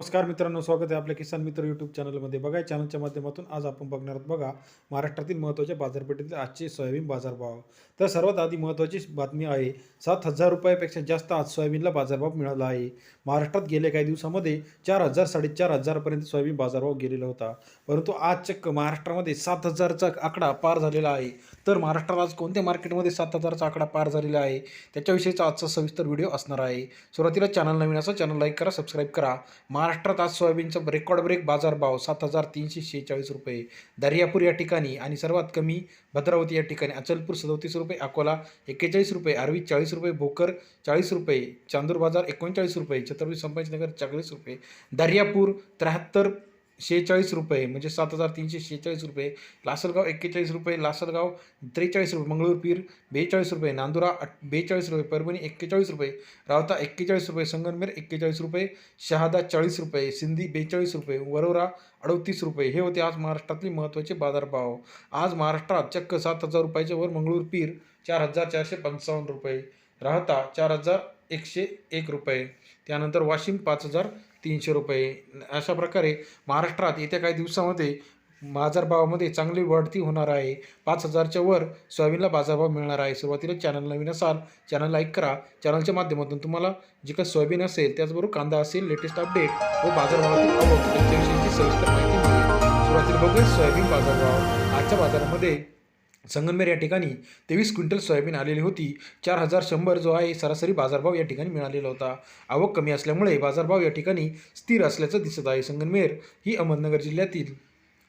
नमस्कार मित्रांनो स्वागत आहे आपल्या किसान मित्र यूट्यूब चॅनलमध्ये. बघा चॅनलच्या माध्यमातून आज आपण बघणार आहोत बघा महाराष्ट्रातील महत्त्वाच्या बाजारपेठेतील आजचे सोयाबीन बाजारभाव. तर सर्वात आधी महत्त्वाची बातमी आहे सात हजार रुपयापेक्षा जास्त आज सोयाबीनला बाजारभाव मिळाला आहे. महाराष्ट्रात गेल्या काही दिवसामध्ये चार हजार साडेचार हजारपर्यंत सोयाबीन बाजारभाव गेलेला होता. परंतु आज चक्क महाराष्ट्रामध्ये सात हजारचा आकडा पार झालेला आहे. तर महाराष्ट्रात आज कोणत्या मार्केटमध्ये सात हजारचा आकडा पार झालेला आहे? त्याच्याविषयीचा आजचा सविस्तर व्हिडिओ असणार आहे. सुरुवातीला चॅनल नवीन असं चॅनल लाईक करा सबस्क्राईब करा. महाराष्ट्रात आज सोयाबीनचा रेकॉर्ड ब्रेक बाजारभाव सात हजार तीनशे शेहेचाळीस रुपये. दर्यापूर या ठिकाणी आणि सर्वात कमी भद्रावती या ठिकाणी अचलपूर सदोतीस रुपये रुपये अकोला एक्केचाळीस रुपये आर्वी चाळीस रुपये भोकर चाळीस रुपये चांदूर बाजार एकोणचाळीस रुपये छत्रपती संभाजीनगर चाळीस रुपये दर्यापूर त्र्याहत्तर शेहेचाळीस रुपये म्हणजे सात हजार तीनशे शेहेचाळीस रुपये. लासलगाव एक्केचाळीस रुपये लासलगाव त्रेचाळीस रुपये मंगळूर पीर बेचाळीस रुपये नांदुरा अट बेचाळीस रुपये परभणी एक्केचाळीस रुपये रावता एक्केचाळीस रुपये संगमनेर एक्केचाळीस रुपये शहादा चाळीस रुपये सिंधी बेचाळीस रुपये वरोरा अडतीस रुपये. हे होते आज महाराष्ट्रातले महत्त्वाचे बाजारभाव. आज महाराष्ट्रात चक्क सात हजार रुपयाच्या वर मंगळूर पीर चार हजार चारशे पंचावन्न रुपये. राहता चार हजार एकशे एक रुपये. त्यानंतर वाशिम पाच हजार तीनशे रुपये. अशा प्रकारे महाराष्ट्रात येत्या काही दिवसामध्ये बाजारभावामध्ये चांगली वाढती होणार आहे. पाच हजारच्या वर सोयाबीनला बाजारभाव मिळणार आहे. सुरुवातीला चॅनल नवीन असाल चॅनल लाईक करा. चॅनलच्या माध्यमातून तुम्हाला जे काही सोयाबीन असेल त्याचबरोबर कांदा असेल लेटेस्ट अपडेट व बाजारभावातील आवक त्यांच्याविषयीची सविस्तर माहिती मिळेल. सुरुवातीला बघूया सोयाबीन बाजारभाव. आजच्या बाजारामध्ये संगमनेर या ठिकाणी तेवीस क्विंटल सोयाबीन आलेली होती. चार हजार शंभर जो आहे सरासरी बाजारभाव या ठिकाणी मिळालेला होता. आवक कमी असल्यामुळे बाजारभाव या ठिकाणी स्थिर असल्याचं दिसत आहे संगमनेर ही अहमदनगर जिल्ह्यातील.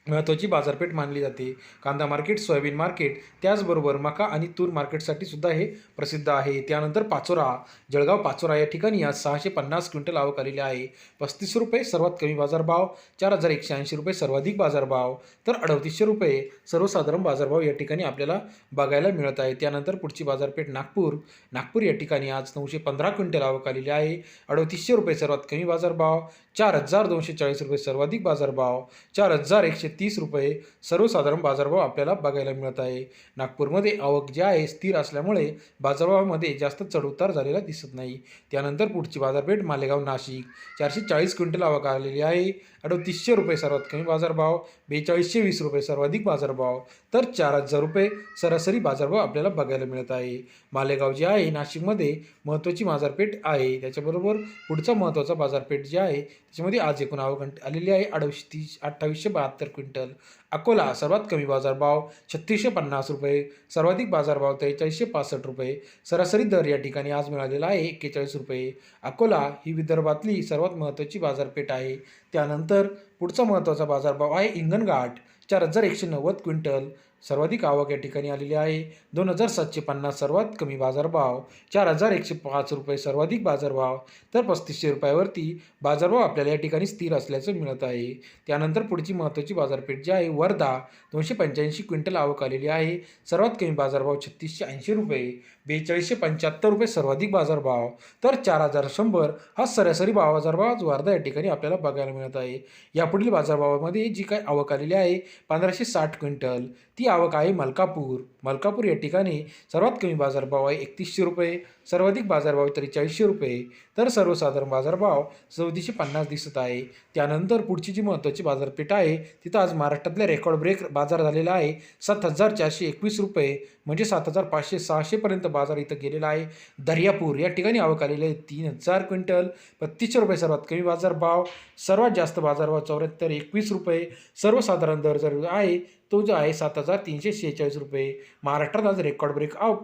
महत्त्वाची बाजारपेठ मानली जाते. कांदा मार्केट सोयाबीन मार्केट त्याचबरोबर मका आणि तूर मार्केटसाठी सुद्धा हे प्रसिद्ध आहे. त्यानंतर पाचोरा जळगाव पाचोरा या ठिकाणी आज सहाशे पन्नास क्विंटल आवक आलेली आहे. पस्तीस रुपये सर्वात कमी बाजारभाव चार हजार एकशे ऐंशी रुपये सर्वाधिक बाजारभाव तर अडतीसशे रुपये सर्वसाधारण बाजारभाव या ठिकाणी आपल्याला बघायला मिळत आहे. त्यानंतर पुढची बाजारपेठ नागपूर. नागपूर या ठिकाणी आज नऊशे पंधरा क्विंटल आवक आलेली आहे. अडतीसशे रुपये सर्वात कमी बाजारभाव चार हजार दोनशे चाळीस रुपये सर्वाधिक बाजारभाव चार हजार एकशे तीस रुपये सर्वसाधारण बाजारभाव आपल्याला बघायला मिळत आहे. नागपूरमध्ये आवक जी आहे स्थिर असल्यामुळे बाजारभावामध्ये जास्त चढउतार झालेला दिसत नाही. त्यानंतर पुढची बाजारपेठ मालेगाव नाशिक. चारशे चाळीस क्विंटल आवक आलेली आहे. अडतीसशे रुपये सर्वात कमी बाजारभाव बेचाळीसशे वीस रुपये सर्वाधिक बाजारभाव तर चार हजार रुपये सरासरी बाजारभाव आपल्याला बघायला मिळत आहे. मालेगाव जे आहे नाशिकमध्ये महत्त्वाची बाजारपेठ आहे. त्याच्याबरोबर पुढचा महत्त्वाचा बाजारपेठ जे आहे त्याच्यामध्ये आज एकूण आवघंट आलेली आहे अडवीस तीस अठ्ठावीसशे बहात्तर क्विंटल. अकोला सर्वात कमी बाजारभाव छत्तीसशे पन्नास रुपये सर्वाधिक बाजारभाव त्रेचाळीसशे पासष्ट रुपये. सरासरी दर या ठिकाणी आज मिळालेला आहे एक्केचाळीस रुपये. अकोला ही विदर्भातली सर्वात महत्त्वाची बाजारपेठ आहे. त्यानंतर नंतर पुढचा महत्त्वाचा बाजारभाव आहे हिंगणघाट चार हजार एकशे नव्वद क्विंटल. सर्वाधिक आवक या ठिकाणी आलेली आहे. दोन हजार सातशे पन्नास सर्वात कमी बाजारभाव चार हजार एकशे पाच रुपये सर्वाधिक बाजारभाव. तर पस्तीसशे रुपयावरती बाजारभाव आपल्याला या ठिकाणी स्थिर असल्याचं मिळत आहे. त्यानंतर पुढची महत्त्वाची बाजारपेठ जी आहे वर्धा दोनशे पंच्याऐंशी क्विंटल आवक आलेली आहे. सर्वात कमी बाजारभाव छत्तीसशे ऐंशी रुपये बेचाळीसशे पंच्याहत्तर रुपये सर्वाधिक बाजारभाव. तर चार हजार शंभर हा सरासरी भाव बाजारभाव आज वर्धा या ठिकाणी आपल्याला बघायला मिळत आहे. या यापुढील बाजारभावामध्ये जी काय आवक आलेली आहे पंधराशे साठ क्विंटल. ती आवक आहे मलकापूर. मलकापूर या ठिकाणी सर्वात कमी बाजारभाव आहे एकतीसशे रुपये सर्वाधिक बाजारभाव त्रेचाळीसशे रुपये. तर सर्वसाधारण बाजारभाव चौतीसशे पन्नास दिसत आहे. त्यानंतर पुढची जी महत्त्वाची बाजारपेठ आहे तिथं आज महाराष्ट्रातल्या रेकॉर्ड ब्रेक बाजार झालेला आहे. सात हजार चारशे एकवीस रुपये म्हणजे सात हजार पाचशे सहाशेपर्यंत बाजार इथं गेलेला आहे. दर्यापूर या ठिकाणी आवक आलेली आहे तीन हजार क्विंटल. बत्तीसशे रुपये सर्वात कमी बाजारभाव. सर्वात जास्त बाजारभाव चौऱ्याहत्तर एकवीस रुपये. सर्वसाधारण दर जर आहे तो जो आहे सात हजार तीनशे शेहेचाळीस रुपये. महाराष्ट्रात आज रेकॉर्ड ब्रेक आव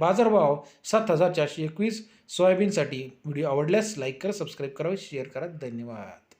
बाजारभाव सात हजार चारशे एकवीस. सोयाबीनसाठी व्हिडिओ आवडल्यास लाईक करा सबस्क्राईब करा शेअर करा. धन्यवाद.